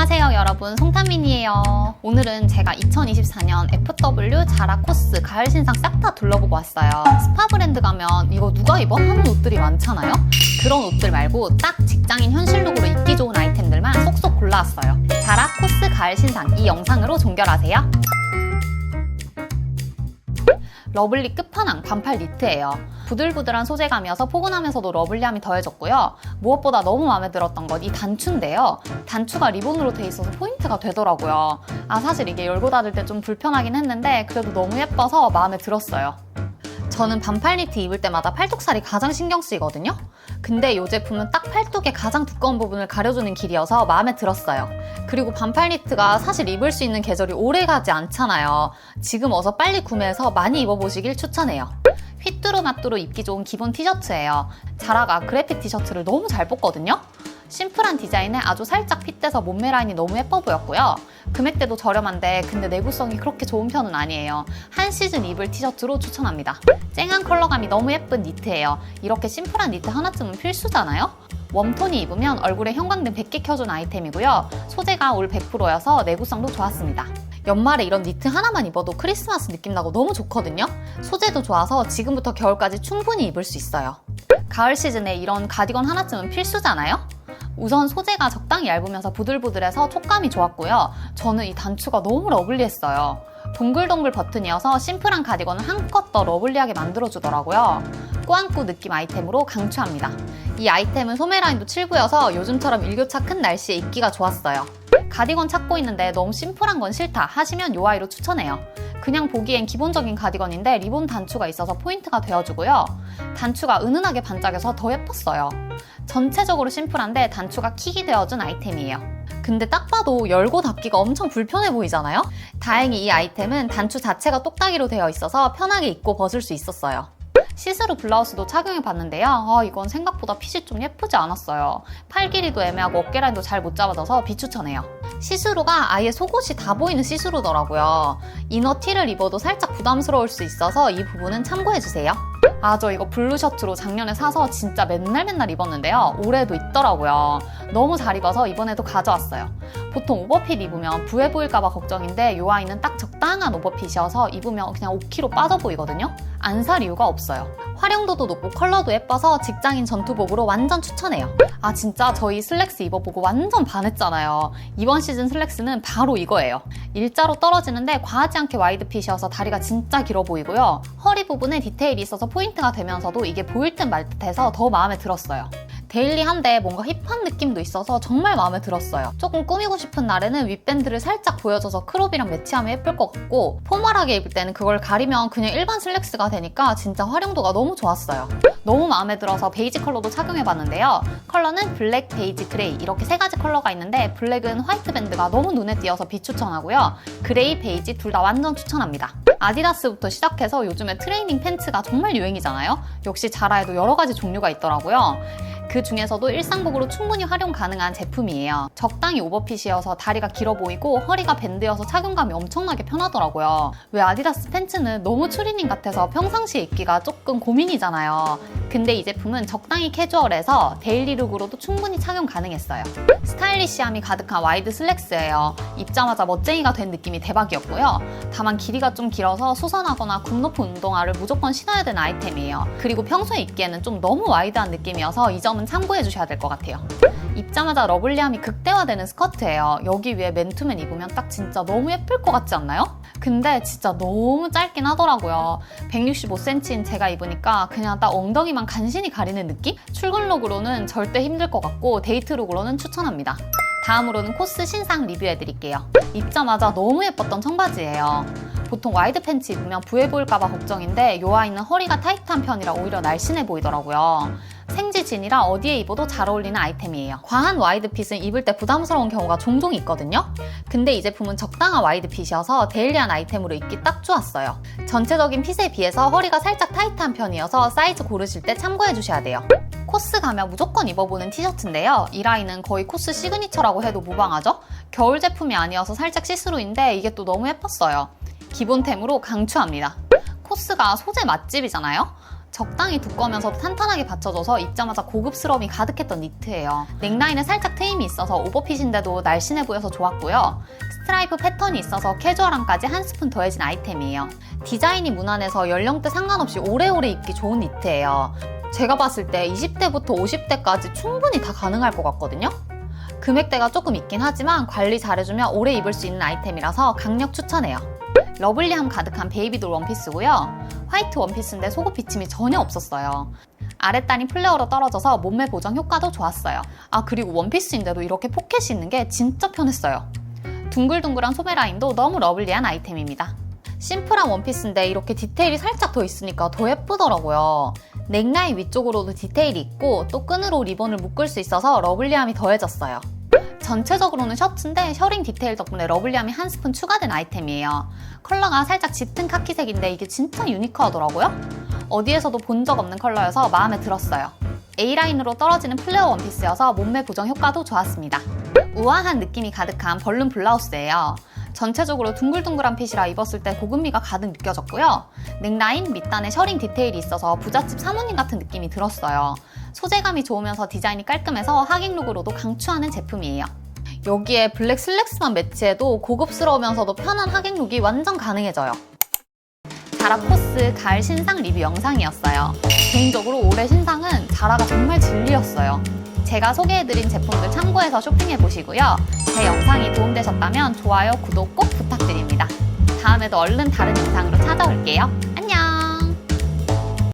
안녕하세요 여러분. 송타민이에요. 오늘은 제가 2024년 FW 자라 코스 가을 신상 싹 다 둘러보고 왔어요. 스파 브랜드 가면 이거 누가 입어? 하는 옷들이 많잖아요. 그런 옷들 말고 딱 직장인 현실 룩으로 입기 좋은 아이템들만 쏙쏙 골라왔어요. 자라 코스 가을 신상 이 영상으로 종결하세요 러블리 끝판왕 반팔 니트예요. 부들부들한 소재감이어서 포근하면서도 러블리함이 더해졌고요. 무엇보다 너무 마음에 들었던 건 이 단추인데요. 단추가 리본으로 돼 있어서 포인트가 되더라고요. 아 사실 이게 열고 닫을 때 좀 불편하긴 했는데 그래도 너무 예뻐서 마음에 들었어요. 저는 반팔 니트 입을 때마다 팔뚝살이 가장 신경 쓰이거든요. 근데 이 제품은 딱 팔뚝의 가장 두꺼운 부분을 가려주는 길이어서 마음에 들었어요. 그리고 반팔 니트가 사실 입을 수 있는 계절이 오래 가지 않잖아요. 지금 어서 빨리 구매해서 많이 입어보시길 추천해요. 휘뚜루마뚜루 입기 좋은 기본 티셔츠예요. 자라가 그래픽 티셔츠를 너무 잘 뽑거든요. 심플한 디자인에 아주 살짝 핏돼서 몸매 라인이 너무 예뻐 보였고요. 금액대도 저렴한데 근데 내구성이 그렇게 좋은 편은 아니에요. 한 시즌 입을 티셔츠로 추천합니다. 쨍한 컬러감이 너무 예쁜 니트예요. 이렇게 심플한 니트 하나쯤은 필수잖아요? 웜톤이 입으면 얼굴에 형광등 100개 켜준 아이템이고요. 소재가 올 100%여서 내구성도 좋았습니다. 연말에 이런 니트 하나만 입어도 크리스마스 느낌 나고 너무 좋거든요. 소재도 좋아서 지금부터 겨울까지 충분히 입을 수 있어요. 가을 시즌에 이런 가디건 하나쯤은 필수잖아요? 우선 소재가 적당히 얇으면서 부들부들해서 촉감이 좋았고요. 저는 이 단추가 너무 러블리했어요. 동글동글 버튼이어서 심플한 가디건을 한껏 더 러블리하게 만들어주더라고요. 꾸안꾸 느낌 아이템으로 강추합니다. 이 아이템은 소매 라인도 7구여서 요즘처럼 일교차 큰 날씨에 입기가 좋았어요. 가디건 찾고 있는데 너무 심플한 건 싫다 하시면 요 아이로 추천해요. 그냥 보기엔 기본적인 가디건인데 리본 단추가 있어서 포인트가 되어주고요. 단추가 은은하게 반짝여서 더 예뻤어요. 전체적으로 심플한데 단추가 킥이 되어준 아이템이에요. 근데 딱 봐도 열고 닫기가 엄청 불편해 보이잖아요? 다행히 이 아이템은 단추 자체가 똑딱이로 되어 있어서 편하게 입고 벗을 수 있었어요. 시스루 블라우스도 착용해 봤는데요. 아, 이건 생각보다 핏이 좀 예쁘지 않았어요. 팔 길이도 애매하고 어깨 라인도 잘 못 잡아져서 비추천해요. 시스루가 아예 속옷이 다 보이는 시스루더라고요. 이너 티를 입어도 살짝 부담스러울 수 있어서 이 부분은 참고해주세요. 아, 저 이거 블루 셔츠로 작년에 사서 진짜 맨날 맨날 입었는데요. 올해도 있더라고요. 너무 잘 입어서 이번에도 가져왔어요. 보통 오버핏 입으면 부해 보일까봐 걱정인데 이 아이는 딱 적당한 오버핏이어서 입으면 그냥 5kg 빠져 보이거든요. 안 살 이유가 없어요. 활용도도 높고 컬러도 예뻐서 직장인 전투복으로 완전 추천해요. 아 진짜 저희 슬랙스 입어보고 완전 반했잖아요. 이번 시즌 슬랙스는 바로 이거예요. 일자로 떨어지는데 과하지 않게 와이드 핏이어서 다리가 진짜 길어 보이고요. 허리 부분에 디테일이 있어서 포인트가 되면서도 이게 보일 듯 말 듯해서 더 마음에 들었어요. 데일리한데 뭔가 힙한 느낌도 있어서 정말 마음에 들었어요. 조금 꾸미고 싶은 날에는 윗밴드를 살짝 보여줘서 크롭이랑 매치하면 예쁠 것 같고 포멀하게 입을 때는 그걸 가리면 그냥 일반 슬랙스가 되니까 진짜 활용도가 너무 좋았어요. 너무 마음에 들어서 베이지 컬러도 착용해봤는데요. 컬러는 블랙, 베이지, 그레이 이렇게 세 가지 컬러가 있는데 블랙은 화이트 밴드가 너무 눈에 띄어서 비추천하고요. 그레이, 베이지 둘 다 완전 추천합니다. 아디다스부터 시작해서 요즘에 트레이닝 팬츠가 정말 유행이잖아요. 역시 자라에도 여러 가지 종류가 있더라고요. 그 중에서도 일상복으로 충분히 활용 가능한 제품이에요. 적당히 오버핏이어서 다리가 길어 보이고 허리가 밴드여서 착용감이 엄청나게 편하더라고요. 왜 아디다스 팬츠는 너무 추리닝 같아서 평상시에 입기가 조금 고민이잖아요. 근데 이 제품은 적당히 캐주얼해서 데일리룩으로도 충분히 착용 가능했어요. 스타일리시함이 가득한 와이드 슬랙스예요. 입자마자 멋쟁이가 된 느낌이 대박이었고요. 다만 길이가 좀 길어서 수선하거나 굽 높은 운동화를 무조건 신어야 되는 아이템이에요. 그리고 평소에 입기에는 좀 너무 와이드한 느낌이어서 이 점은 참고해 주셔야 될 것 같아요. 입자마자 러블리함이 극대화되는 스커트예요. 여기 위에 맨투맨 입으면 딱 진짜 너무 예쁠 것 같지 않나요? 근데 진짜 너무 짧긴 하더라고요. 165cm인 제가 입으니까 그냥 딱 엉덩이만 간신히 가리는 느낌? 출근룩으로는 절대 힘들 것 같고 데이트룩으로는 추천합니다. 다음으로는 코스 신상 리뷰해드릴게요. 입자마자 너무 예뻤던 청바지예요. 보통 와이드 팬츠 입으면 부해 보일까봐 걱정인데 이 아이는 허리가 타이트한 편이라 오히려 날씬해 보이더라고요. 생지 진이라 어디에 입어도 잘 어울리는 아이템이에요. 과한 와이드 핏은 입을 때 부담스러운 경우가 종종 있거든요. 근데 이 제품은 적당한 와이드 핏이어서 데일리한 아이템으로 입기 딱 좋았어요. 전체적인 핏에 비해서 허리가 살짝 타이트한 편이어서 사이즈 고르실 때 참고해 주셔야 돼요. 코스 가면 무조건 입어보는 티셔츠인데요. 이 라인은 거의 코스 시그니처라고 해도 무방하죠? 겨울 제품이 아니어서 살짝 시스루인데 이게 또 너무 예뻤어요. 기본템으로 강추합니다. 코스가 소재 맛집이잖아요. 적당히 두꺼우면서도 탄탄하게 받쳐줘서 입자마자 고급스러움이 가득했던 니트예요. 넥라인에 살짝 트임이 있어서 오버핏인데도 날씬해 보여서 좋았고요. 스트라이프 패턴이 있어서 캐주얼함까지 한 스푼 더해진 아이템이에요. 디자인이 무난해서 연령대 상관없이 오래오래 입기 좋은 니트예요. 제가 봤을 때 20대부터 50대까지 충분히 다 가능할 것 같거든요. 금액대가 조금 있긴 하지만 관리 잘해주면 오래 입을 수 있는 아이템이라서 강력 추천해요. 러블리함 가득한 베이비돌 원피스고요. 화이트 원피스인데 속옷 비침이 전혀 없었어요. 아랫단이 플레어로 떨어져서 몸매 보정 효과도 좋았어요. 아 그리고 원피스인데도 이렇게 포켓이 있는 게 진짜 편했어요. 둥글둥글한 소매 라인도 너무 러블리한 아이템입니다. 심플한 원피스인데 이렇게 디테일이 살짝 더 있으니까 더 예쁘더라고요. 넥라인 위쪽으로도 디테일이 있고 또 끈으로 리본을 묶을 수 있어서 러블리함이 더해졌어요. 전체적으로는 셔츠인데 셔링 디테일 덕분에 러블리함이 한 스푼 추가된 아이템이에요. 컬러가 살짝 짙은 카키색인데 이게 진짜 유니크하더라고요. 어디에서도 본 적 없는 컬러여서 마음에 들었어요. A라인으로 떨어지는 플레어 원피스여서 몸매 보정 효과도 좋았습니다. 우아한 느낌이 가득한 벌룬 블라우스예요. 전체적으로 둥글둥글한 핏이라 입었을 때 고급미가 가득 느껴졌고요. 넥라인 밑단에 셔링 디테일이 있어서 부잣집 사모님 같은 느낌이 들었어요. 소재감이 좋으면서 디자인이 깔끔해서 하객룩으로도 강추하는 제품이에요. 여기에 블랙 슬랙스만 매치해도 고급스러우면서도 편한 하객룩이 완전 가능해져요. 자라 코스 가을 신상 리뷰 영상이었어요. 개인적으로 올해 신상은 자라가 정말 진리였어요. 제가 소개해드린 제품들 참고해서 쇼핑해보시고요. 제 영상이 도움되셨다면 좋아요, 구독 꼭 부탁드립니다. 다음에도 얼른 다른 영상으로 찾아올게요.